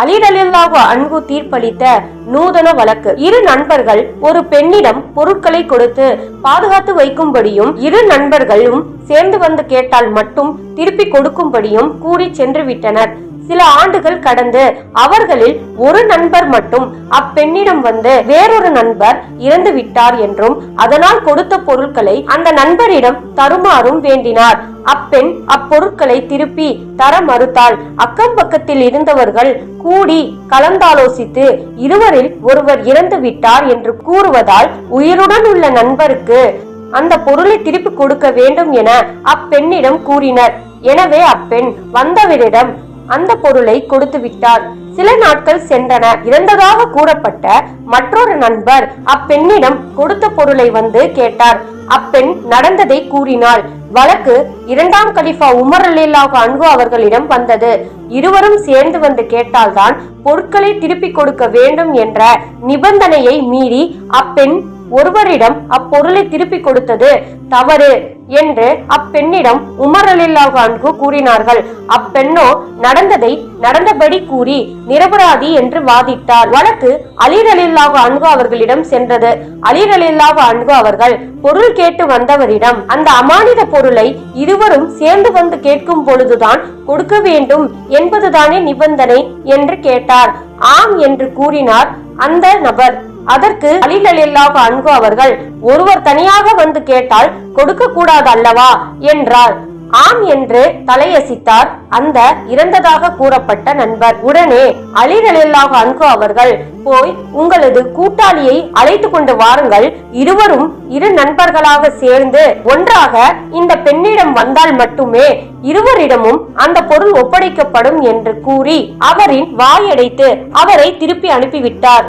அலிரலில்லாஹு அன்பு தீர்ப்பளித்த நூதன வழக்கு. இரு நண்பர்கள் ஒரு பெண்ணிடம் பொருட்களை கொடுத்து பாதுகாத்து வைக்கும்படியும் இரு நண்பர்களும் சேர்ந்து வந்து கேட்டால் மட்டும் திருப்பி கொடுக்கும்படியும் கூறி சென்று விட்டனர் சில ஆண்டுகள் கடந்து அவர்களில் ஒரு நண்பர் மட்டும் அப்பெண்ணிடம் வந்து வேறொரு நண்பர் இறந்து விட்டார் என்றும் அதனால் கொடுத்த பொருட்களை அந்த நண்பரிடம் தருமாறும் வேண்டினார். அப்பெண் அப்பொருட்களை திருப்பி தர மறுத்தாள். அக்கம் பக்கத்தில் இருந்தவர்கள் கூடி கலந்தாலோசித்து இருவரில் ஒருவர் இறந்து விட்டார் என்று கூறுவதால் உயிருடன் உள்ள நண்பருக்கு அந்த பொருளை திருப்பி கொடுக்க வேண்டும் என அப்பெண்ணிடம் கூறினர். எனவே அப்பெண் வந்தவரிடம் அந்த பொருளை கொடுத்து விட்டார். சில நாட்கள் சென்றன. இறந்ததாக கூறப்பட்ட மற்றொரு நண்பர் அப்பெண்ணிடம் கொடுத்த பொருளை வந்து கேட்டார். அப்பெண் நடந்ததை கூறினாள். வழக்கு இரண்டாம் கலிஃபா உமர் அலிலாக அன்பு அவர்களிடம் வந்தது. இருவரும் சேர்ந்து வந்து கேட்டால்தான் பொருட்களை திருப்பிக் கொடுக்க வேண்டும் என்ற நிபந்தனையை மீறி அப்பெண் ஒருவரிடம் அப்பொருளை திருப்பி கொடுத்தது தவறு. என்று அப்பெண்ணிடம் உமர் அலில்லாஹு கூறினார்கள். அப்பெண்ணோ நடந்ததை நடந்தபடி கூறி நிரபராதி என்று வாதிட்டார். வழக்கு அலீர் அலில்லாஹு அன்கு அவர்களிடம் சென்றது. அலீர் அலில்லாஹு அன்கு அவர்கள் பொருள் கேட்டு வந்தவரிடம் அந்த அமானித பொருளை இருவரும் சேர்ந்து வந்து கேட்கும் பொழுதுதான் கொடுக்க வேண்டும் என்பதுதானே நிபந்தனை? என்று கேட்டார். ஆம் என்று கூறினார் அந்த நபர். அதற்கு அலிலல்லாஹ் அலில்லாஹு அன்கு அவர்கள் ஒருவர் தனியாக வந்து கேட்டால் கொடுக்க கூடாது அல்லவா? என்றார். ஆம் என்று தலையசித்தார் அந்த இறந்ததாக கூறப்பட்ட நண்பர். உடனே அலிரலில்லாக அலில்லாஹு அன்கு அவர்கள் போய் உங்களது கூட்டாளியை அழைத்து கொண்டு வாருங்கள். இருவரும் இரு நண்பர்களாக சேர்ந்து ஒன்றாக இந்த பெண்ணிடம் வந்தால் மட்டுமே இருவரிடமும் அந்த பொருள் ஒப்படைக்கப்படும் என்று கூறி அவரின் வாயடைத்து அவரை திருப்பி அனுப்பிவிட்டார்.